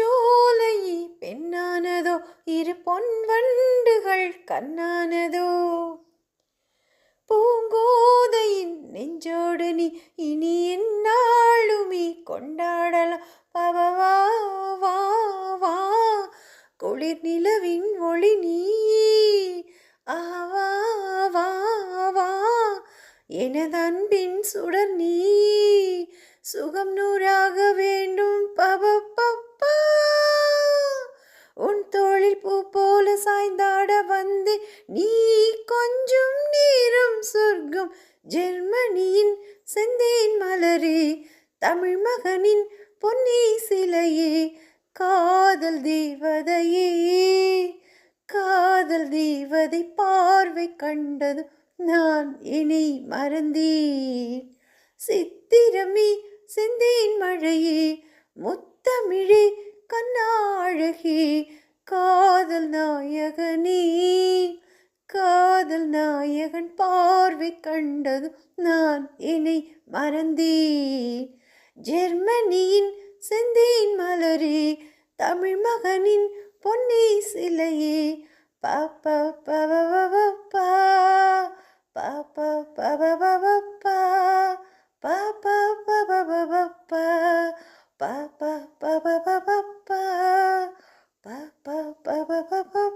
சோலையே பெண்ணானதோ இரு பொன் வண்டுகள் கண்ணானதோ. பூங்கோதையின் நெஞ்சோடு நீ இனி என்னாளுமே கொண்டாடலாம் பவவா வா வா குளிர் நிலவின் ஒளி நீ ஆவா வா வா எனது அன்பின் சுடர் நீ சுகம் நூறாக வேண்டும் பா சாய்ந்தாட வந்து நீ கொஞ்சம் நேரம் சொர்க்கம். ஜெர்மனியின் செந்தேன் மலரே தமிழ் மகனின் பொன்னி சிலையே. காதல் தேவதையே காதல் தேவதை பார்வை கண்டது நான் இனி மறந்தேன். சித்திரமே செந்தேன் மழையே முத்தமிழே கண்ணாழகே. நாயகன் பார்வை கண்டது நான் என்னை மறந்தேன் ஜெர்மனியின் செந்தேன் மலரே தமிழ் மகனின் பொன்னே சிலையே பாப்பா பவபவப்பா பாப்பா பவபவப்பா பாப்பா பவபவப்பா பாப்பா பவபவப்பா பாப்பா பவபவப்பா